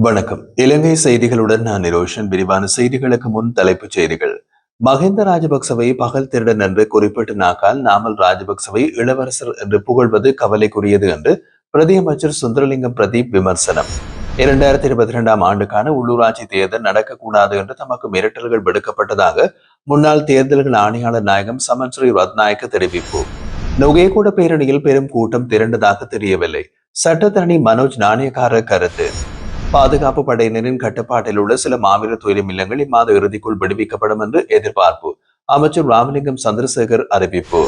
வணக்கம். இலங்கை செய்திகளுடன் நான் நிரோஷன் விரிவான செய்திகளுக்கு முன் தலைப்புச் செய்திகள். மஹிந்த ராஜபக்சவை பகல் திருடன் என்று குறிப்பிட்ட நாக்கால் நாமல் ராஜபக்சவை இளவரசர் என்று புகழ்வது கவலைக்குரியது என்று பிரதியமைச்சர் சுந்தரலிங்கம் பிரதீப் விமர்சனம். இரண்டாயிரத்தி இருபத்தி இரண்டாம் ஆண்டுக்கான உள்ளூராட்சி தேர்தல் நடக்கக்கூடாது என்று தமக்கு மிரட்டல்கள் விடுக்கப்பட்டதாக முன்னாள் தேர்தல்கள் ஆணையாளர் நாயகம் சமன் ஸ்ரீ ரத்நாயக்க தெரிவிப்பு. நுகையகூட பேரணியில் பெரும் கூட்டம் திரண்டதாக தெரியவில்லை. சட்டத்தரணி மனோஜ் நாணயக்கார கருத்து. பாதுகாப்பு படையினரின் கட்டுப்பாட்டில் உள்ள சில மாவீர தொழிலும் இல்லங்கள் இம்மாத இறுதிக்குள் விடுவிக்கப்படும் என்று எதிர்பார்ப்பு. அமைச்சர் ராமலிங்கம் சந்திரசேகர் அறிவிப்பு.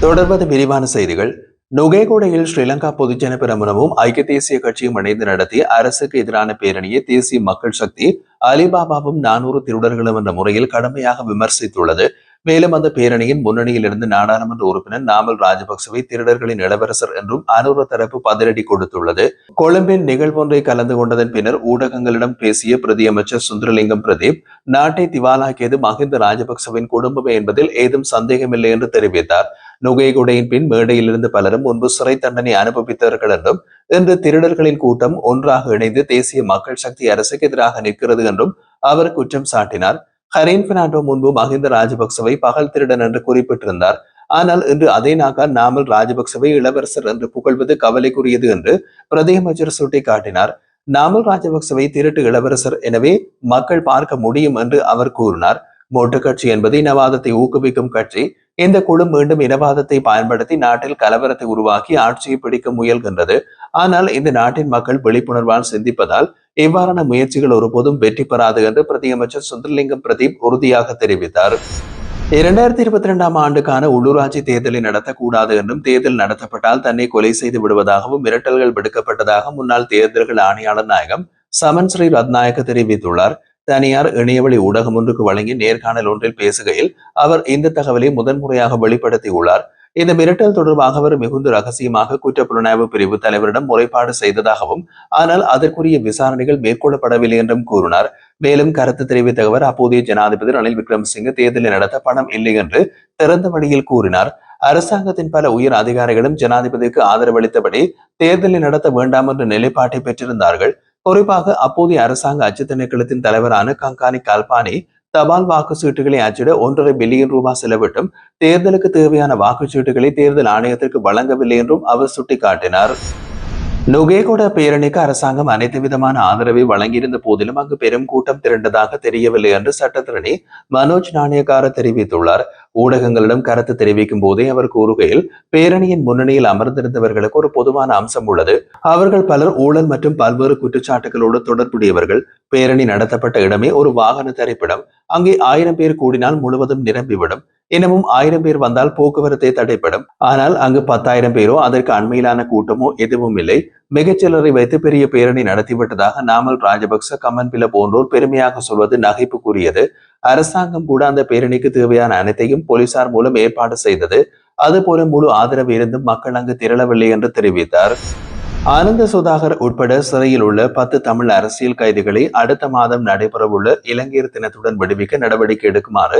தொடர்வது விரிவான செய்திகள். நுகேகொடையில் ஸ்ரீலங்கா பொதுஜன பிரமுனமும் ஐக்கிய தேசிய கட்சியும் இணைந்து நடத்திய அரசுக்கு எதிரான பேரணியை தேசிய மக்கள் சக்தி அலிபாபாவும் நானூறு திருடர்களும் என்ற முறையில் கடுமையாக விமர்சித்துள்ளது. மேலும் அந்த பேரணியின் முன்னணியில் இருந்து நாடாளுமன்ற உறுப்பினர் நாமல் ராஜபக்சவை திருடர்களின் இளவரசர் என்றும் அனுர தரப்பு பதிலடி கொடுத்துள்ளது. கொழும்பின் நிகழ்வொன்றை கலந்து கொண்டதன் பின்னர் ஊடகங்களிடம் பேசிய பிரதியமைச்சர் சுந்தரலிங்கம் பிரதீப் நாட்டை திவாலாக்கியது மஹிந்த ராஜபக்சவின் குடும்பமே என்பதில் ஏதும் சந்தேகமில்லை என்று தெரிவித்தார். நுகைகுடையின் பின் மேடையிலிருந்து பலரும் முன்பு சிறை தண்டனை அனுபவித்தவர்கள் என்றும் இன்று திருடர்களின் கூட்டம் ஒன்றாக இணைந்து தேசிய மக்கள் சக்தி அரசுக்கு எதிராக நிற்கிறது என்றும் அவர் குற்றம் சாட்டினார். ஹரீன் பெர்னாண்டோ முன்பு மஹிந்த ராஜபக்சவை பகல் திருடன் என்று குறிப்பிட்டிருந்தார். ஆனால் இன்று அதே நாகா நாமல் ராஜபக்சவை இளவரசர் என்று புகழ்வது கவலைக்குரியது என்று பிரதியமைச்சர் சுட்டிக்காட்டினார். நாமல் ராஜபக்சவை திருட்டு இளவரசர் எனவே மக்கள் பார்க்க முடியும் என்று அவர் கூறினார். மொட்டு கட்சி என்பது இனவாதத்தை ஊக்குவிக்கும் கட்சி. இந்த குழு மீண்டும் இனவாதத்தை பயன்படுத்தி நாட்டில் கலவரத்தை உருவாக்கி ஆட்சியை பிடிக்க முயல்கின்றது. ஆனால் இந்த நாட்டின் மக்கள் விழிப்புணர்வால் சிந்திப்பதால் இவ்வாறான முயற்சிகள் ஒருபோதும் வெற்றி பெறாது என்று பிரதியமைச்சர் சுந்தரலிங்கம் பிரதீப் உறுதியாக தெரிவித்தார். இரண்டாயிரத்தி இருபத்தி இரண்டாம் ஆண்டுக்கான உள்ளூராட்சி தேர்தலை நடத்தக்கூடாது என்றும் தேர்தல் நடத்தப்பட்டால் தன்னை கொலை செய்து விடுவதாகவும் மிரட்டல்கள் விடுக்கப்பட்டதாக முன்னாள் தேர்தல்கள் ஆணையாளர் நாயகம் சமன் ஸ்ரீ ரத்நாயக்க தெரிவித்துள்ளார். தனியார் இணையவழி ஊடகம் ஒன்றுக்கு வழங்கி நேர்காணல் ஒன்றில் பேசுகையில் அவர் இந்த தகவலை முதன்முறையாக வெளிப்படுத்தியுள்ளார். இந்த மிரட்டல் தொடர்பாக அவர் மிகுந்த ரகசியமாக குற்றப்புலனாய்வு பிரிவு தலைவரிடம் முறைப்பாடு செய்ததாகவும் ஆனால் அதற்குரிய விசாரணைகள் மேற்கொள்ளப்படவில்லை என்றும் கூறினார். மேலும் கருத்து தெரிவித்த அவர் அப்போதைய ஜனாதிபதி ரணில் விக்ரமசிங்க தேர்தலை நடத்த பணம் இல்லை என்று திறந்த வழியில் கூறினார். அரசாங்கத்தின் பல உயர் அதிகாரிகளும் ஜனாதிபதிக்கு ஆதரவளித்தபடி தேர்தலை நடத்த வேண்டாம் என்ற நிலைப்பாட்டை பெற்றிருந்தார்கள். குறிப்பாக அப்போதைய அரசாங்க அச்சு திணைக்களத்தின் தலைவரான கங்கானி கல்பானி தபால் வாக்குச்சீட்டுகளை அச்சிட ஒன்றரை பில்லியன் ரூபாய் செலவிட்டும் தேர்தலுக்கு தேவையான வாக்குச்சீட்டுகளை தேர்தல் ஆணையத்திற்கு வழங்கவில்லை என்றும் அவர் சுட்டிக்காட்டினார். நுகேகொட பேரணிக்கு அரசாங்கம் அனைத்து விதமான ஆதரவை வழங்கியிருந்த போதிலும் அங்கு பெரும் கூட்டம் திரண்டதாக தெரியவில்லை என்று சட்டத்திரணி மனோஜ் நாணயக்கார தெரிவித்துள்ளார். ஊடகங்களிடம் கருத்து தெரிவிக்கும் போதே அவர் கூறுகையில் பேரணியின் முன்னணியில் அமர்ந்திருந்தவர்களுக்கு ஒரு பொதுவான அம்சம் உள்ளது. அவர்கள் பலர் ஊழல் மற்றும் பல்வேறு குற்றச்சாட்டுகளோடு தொடர்புடையவர்கள். பேரணி நடத்தப்பட்ட இடமே ஒரு வாகன திரைப்படம். அங்கே ஆயிரம் பேர் கூடினால் முழுவதும் நிரம்பிவிடும். இன்னமும் ஆயிரம் பேர் வந்தால் போக்குவரத்தை தடைப்படும். ஆனால் அங்கு பத்தாயிரம் பேரோ அதற்கு அண்மையிலான கூட்டமோ எதுவும் இல்லை. மிகச்சிலரை வைத்து பெரிய பேரணி நடத்திவிட்டதாக நாமல் ராஜபக்ச கமன்பில போன்றோர் பெருமையாக சொல்வது நகைப்புக்குரியது. அரசாங்கம் கூட அந்த பேரணிக்கு தேவையான அனைத்தையும் போலீசார் மூலம் ஏற்பாடு செய்தது. அதுபோல முழு ஆதரவு இருந்தும் மக்கள் அங்கு திரளவில்லை என்று தெரிவித்தார். ஆனந்த சுதாகர் உட்பட சிறையில் உள்ள பத்து தமிழ் அரசியல் கைதிகளை அடுத்த மாதம் நடைபெறவுள்ள இலங்கையர் தினத்துடன் விடுவிக்க நடவடிக்கை எடுக்குமாறு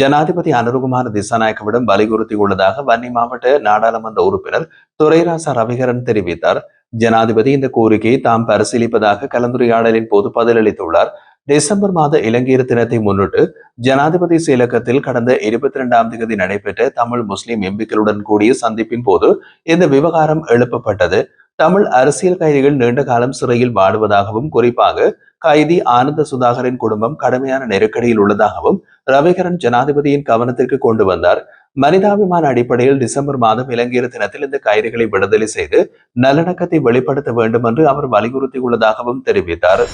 ஜனாதிபதி அனுருகுமார் திசாநாயக்கவிடம் வலியுறுத்தியுள்ளதாக வன்னி மாவட்ட நாடாளுமன்ற உறுப்பினர் துரைராசா ரவிகரன் தெரிவித்தார். ஜனாதிபதி இந்த கோரிக்கையை தாம் பரிசீலிப்பதாக கலந்துரையாடலின் போது பதிலளித்துள்ளார். டிசம்பர் மாத இலங்கையர் தினத்தை முன்னிட்டு ஜனாதிபதி செயலகத்தில் கடந்த இருபத்தி இரண்டாம் தேதி நடைபெற்ற தமிழ் முஸ்லிம் எம்பிக்களுடன் கூடிய சந்திப்பின் போது இந்த விவகாரம் எழுப்பப்பட்டது. தமிழ் அரசியல் கைதிகள் நீண்ட காலம் சிறையில் வாடுவதாகவும் குறிப்பாக கைதி ஆனந்த சுதாகரின் குடும்பம் கடுமையான நெருக்கடியில் உள்ளதாகவும் ரவிகரன் ஜனாதிபதியின் கவனத்திற்கு கொண்டு வந்தார். மனிதாபிமான அடிப்படையில் டிசம்பர் மாதம் இலங்கையர் தினத்தில் இந்த கைதிகளை விடுதலை செய்து நல்லடக்கத்தை வெளிப்படுத்த வேண்டும் என்று அவர் வலியுறுத்தியுள்ளதாகவும் தெரிவித்தார்.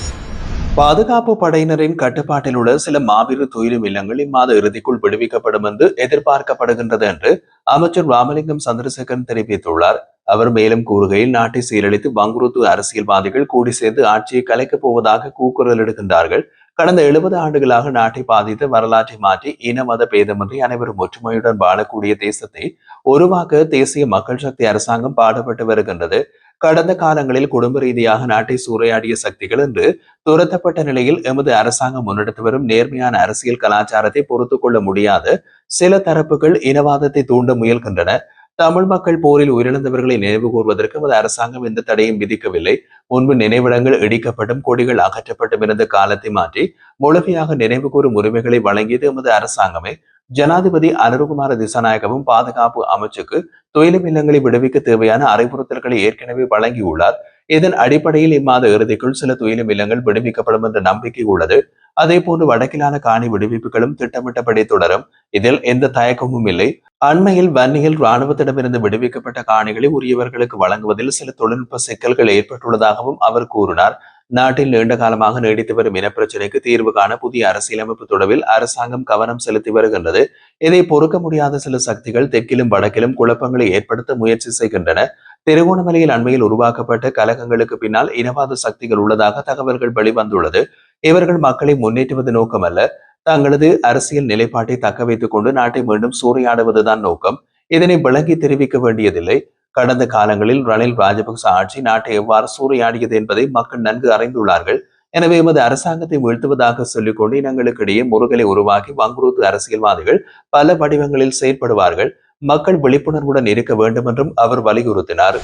பாதுகாப்பு படையினரின் கட்டுப்பாட்டில் உள்ள சில மாபெரு துயிலும் இல்லங்கள் இம்மாத இறுதிக்குள் விடுவிக்கப்படும் என்று எதிர்பார்க்கப்படுகின்றது என்று அமைச்சர் ராமலிங்கம் சந்திரசேகரன் தெரிவித்துள்ளார். அவர் மேலும் கூறுகையில் நாட்டை சீரழித்து வங்குருத்து அரசியல்வாதிகள் கூடி சேர்ந்து ஆட்சியை கலைக்கப் போவதாக கூக்குரல் எடுக்கின்றார்கள் கடந்த எழுபது ஆண்டுகளாக நாட்டை பாதித்து வரலாற்றை மாற்றி இன மத பேதமின்றி அனைவரும் ஒற்றுமையுடன் வாழக்கூடிய தேசத்தை உருவாக்க தேசிய மக்கள் சக்தி அரசாங்கம் பாடுபட்டு வருகின்றது. கடந்த காலங்களில் குடும்ப ரீதியாக நாட்டை சூறையாடிய சக்திகள் என்று துரத்தப்பட்ட நிலையில் எமது அரசாங்கம் முன்னெடுத்து வரும் நேர்மையான அரசியல் கலாச்சாரத்தை பொறுத்து கொள்ள முடியாத சில தரப்புகள் இனவாதத்தை தூண்ட முயல்கின்றன. தமிழ் மக்கள் போரில் உயிரிழந்தவர்களை நினைவு கூர்வதற்கு அது அரசாங்கம் எந்த தடையும் விதிக்கவில்லை. முன்பு நினைவிடங்கள் இடிக்கப்பட்டும் கொடிகள் அகற்றப்பட்டும் இருந்த காலத்தை மாற்றி முழுமையாக நினைவு கூறும் உரிமைகளை வழங்கியது எமது அரசாங்கமே. ஜனாதிபதி அனுருகுமார திசாநாயகவும் பாதுகாப்பு அமைச்சுக்கு தொழிலும் இல்லங்களை விடுவிக்க தேவையான அறிவுறுத்தல்களை ஏற்கனவே வழங்கியுள்ளார். இதன் அடிப்படையில் இம்மாத இறுதிக்குள் சில துயிலும் இல்லங்கள் விடுவிக்கப்படும் என்ற நம்பிக்கை உள்ளது. அதே போன்று வடக்கிலான காணி விடுவிப்புகளும் திட்டமிட்டபடி தொடரும். இதில் எந்த தயக்கமும் இல்லை. அண்மையில் வன்னியில் இராணுவத்திடமிருந்து விடுவிக்கப்பட்ட காணிகளை உரியவர்களுக்கு வழங்குவதில் சில தொழில்நுட்ப சிக்கல்கள் ஏற்பட்டுள்ளதாகவும் அவர் கூறினார். நாட்டில் நீண்ட காலமாக நீடித்து வரும் இனப்பிரச்சினைக்கு தீர்வு காண புதிய அரசியலமைப்பு தொடர்பில் அரசாங்கம் கவனம் செலுத்தி வருகின்றது. இதை பொறுக்க முடியாத சில சக்திகள் தெற்கிலும் வடக்கிலும் குழப்பங்களை ஏற்படுத்த முயற்சி செய்கின்றன. திருகோணமலையில் அண்மையில் உருவாக்கப்பட்ட கலகங்களுக்கு பின்னால் இனவாத சக்திகள் உள்ளதாக தகவல்கள் வெளிவந்துள்ளது. இவர்கள் மக்களை முன்னேற்றுவது நோக்கமல்ல. தங்களது அரசியல் நிலைப்பாட்டை தக்க வைத்துக் கொண்டு நாட்டை மீண்டும் சூறையாடுவதுதான் நோக்கம். இதனை விளங்கி தெரிவிக்க வேண்டியதில்லை. கடந்த காலங்களில் ரணில் ராஜபக்ச ஆட்சி நாட்டை எவ்வாறு சூறையாடியது என்பதை மக்கள் நன்கு அறிந்துள்ளார்கள். எனவே எமது அரசாங்கத்தை வீழ்த்துவதாக சொல்லிக்கொண்டு இனங்களுக்கிடையே முருகலை உருவாக்கி வங்குறுத்து அரசியல்வாதிகள் பல வடிவங்களில் செயற்படுவார்கள். மக்கள் விழிப்புணர்வுடன் இருக்க வேண்டும் என்றும் அவர் வலியுறுத்தினார்.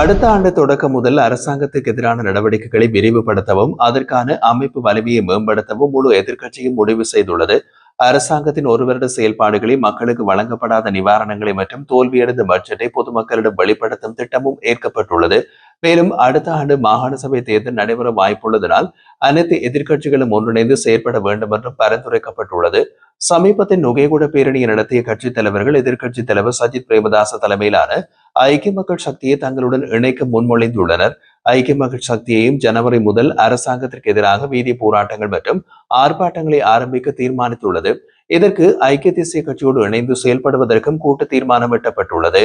அடுத்த ஆண்டு தொடக்கம் முதல் அரசாங்கத்துக்கு எதிரான நடவடிக்கைகளை விரிவுபடுத்தவும் அதற்கான அமைப்பு வலிமையை மேம்படுத்தவும் முழு எதிர்க்கட்சியும் முடிவு செய்துள்ளது. அரசாங்கத்தின் ஒரு வருட செயல்பாடுகளை மக்களுக்கு வழங்கப்படாத நிவாரணங்களை மற்றும் தோல்வியடைந்த பட்ஜெட்டை பொதுமக்களிடம் வெளிப்படுத்தும் திட்டமும் ஏற்கப்பட்டுள்ளது. மேலும் அடுத்த ஆண்டு மாகாண சபை தேர்தல் நடைபெற வாய்ப்புள்ளதனால் அனைத்து எதிர்க்கட்சிகளும் ஒன்றிணைந்து செயற்பட வேண்டும் என்றும் பரிந்துரைக்கப்பட்டுள்ளது. சமீபத்தில் நுகைகூட பேரணியை நடத்திய கட்சித் தலைவர்கள் எதிர்க்கட்சித் தலைவர் சஜித் பிரேமதாச தலைமையிலான ஐக்கிய மக்கள் சக்தியை தங்களுடன் இணைக்க முன்மொழிந்துள்ளனர். ஐக்கிய மக்கள் சக்தியையும் ஜனவரி முதல் அரசாங்கத்திற்கு எதிராக வீதி போராட்டங்கள் மற்றும் ஆர்ப்பாட்டங்களை ஆரம்பிக்க தீர்மானித்துள்ளது. இதற்கு ஐக்கிய தேசிய கட்சியோடு இணைந்து செயல்படுவதற்கும் கூட்டு தீர்மானம் எட்டப்பட்டுள்ளது.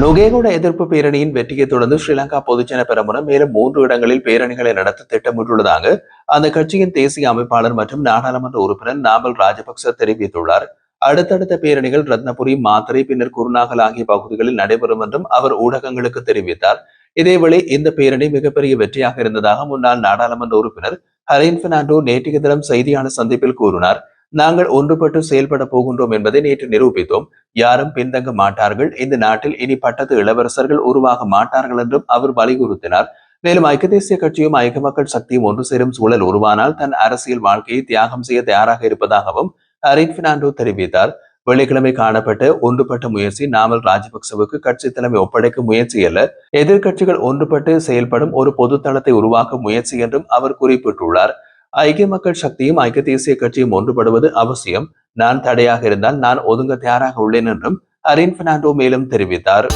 நுகேகுட எதிர்ப்பு பேரணியின் வெற்றியை தொடர்ந்து ஸ்ரீலங்கா பொதுஜன பெரமுன மேலும் மூன்று இடங்களில் பேரணிகளை நடத்த திட்டமிட்டுள்ளதாக அந்த கட்சியின் தேசிய அமைப்பாளர் மற்றும் நாடாளுமன்ற உறுப்பினர் நாமல் ராஜபக்ச தெரிவித்துள்ளார். அடுத்தடுத்த பேரணிகள் ரத்னபுரி மாத்திரை பின்னர் குருநாகல் ஆகிய பகுதிகளில் நடைபெறும் என்றும் அவர் ஊடகங்களுக்கு தெரிவித்தார். இதேவேளை இந்த பேரணி மிகப்பெரிய வெற்றியாக இருந்ததாக முன்னாள் நாடாளுமன்ற உறுப்பினர் ஹரேன் பெர்னாண்டோ நேற்றைய தினம் செய்தியாளர் சந்திப்பில் கூறினார். நாங்கள் ஒன்றுபட்டு செயல்பட போகின்றோம் என்பதை நேற்று நிரூபித்தோம். யாரும் பின்தங்க மாட்டார்கள். இந்த நாட்டில் இனி பட்டத்து இளவரசர்கள் உருவாக மாட்டார்கள் என்றும் அவர் வலியுறுத்தினார். மேலும் ஐக்கிய தேசிய கட்சியும் ஐக்கிய மக்கள் சக்தியும் ஒன்று சேரும் சூழல் உருவானால் தன் அரசியல் வாழ்க்கையை தியாகம் செய்ய தயாராக இருப்பதாகவும் ஹரின் பினாண்டோ தெரிவித்தார். வெள்ளிக்கிழமை காணப்பட்ட ஒன்றுபட்ட முயற்சி நாமல் ராஜபக்சவுக்கு கட்சி தலைமை ஒப்படைக்கும் முயற்சி அல்ல. எதிர்கட்சிகள் ஒன்றுபட்டு செயல்படும் ஒரு பொது தளத்தை உருவாக்கும் முயற்சி என்றும் அவர் குறிப்பிட்டுள்ளார். ஐக்கிய மக்கள் சக்தியும் ஐக்கிய தேசிய கட்சியும் ஒன்றுபடுவது அவசியம். நான் தடையாக இருந்தால் நான் ஒதுங்க தயாராக உள்ளேன் என்றும் அரின் பெர்னாண்டோ மேலும் தெரிவித்தார்.